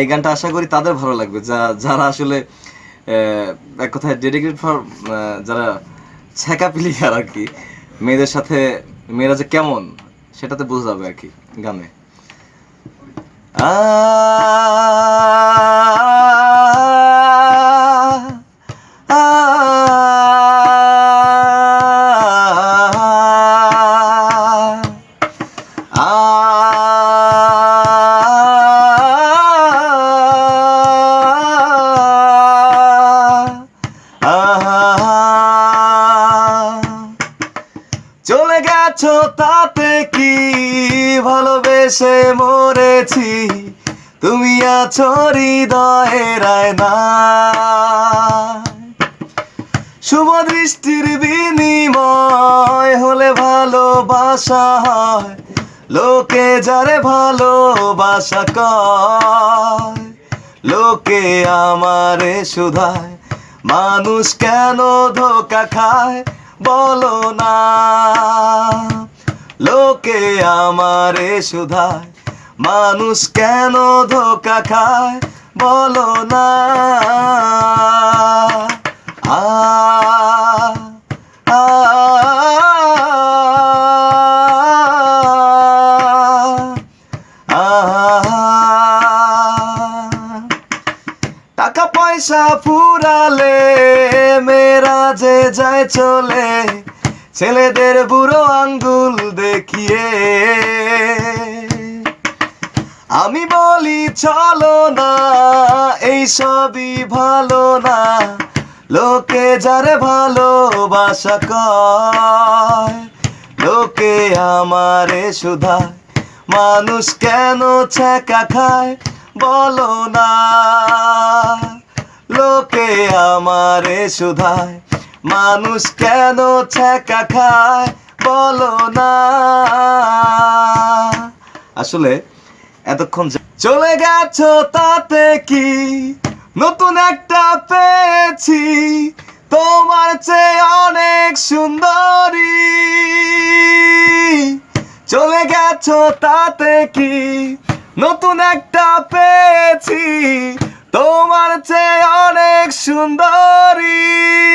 এই গানটা আশা করি তাদের ভালো লাগবে। যা, যারা আসলে এক কথায় ডেডিকেটেড ফর যারা ছ্যাঁকা প্লেয়ার আর কি, মেয়েদের সাথে, মেয়েরা যে কেমন, সেটাতে বোঝা যাবে আর কি গানে। আ চলে গেছো তাতে কি ভালোবেসে মরেছি? তুমি আছো হৃদয়ের না শুভ দৃষ্টির বিনিময় হলে ভালোবাসা হয়। লোকে যারে ভালোবাসা কয়, লোকে আমারে শুধায়। মানুষ কেন ধোকা খায়? বলো না। লোকে আমারে শুধায়। মানুষ কেন ধোকা খায়? বলো না। পয়সা ফুরালে মেয়েরা যে যায় চলে, ছেলেদের বুড়ো আঙ্গুল দেখিয়ে। আমি বলি, চলো না, এই সবই ভালো না। লোকে যারে ভালোবাসা কয়, লোকে আমারে শুধায়। মানুষ কেন ছ্যাঁকা খায়? বলো না। লোকে আমারে শুধায়। মানুষ কেন ছ্যাঁকা খায় বলো না। আসলে এতক্ষণ চলে গেছো তাতে কি? নতুন একটা পেয়েছি, তোমার চেয়ে অনেক সুন্দরী। চলে গেছো তাতে কি? নতুন একটা পেয়েছি, তোমার চেয়ে অনেক সুন্দরী।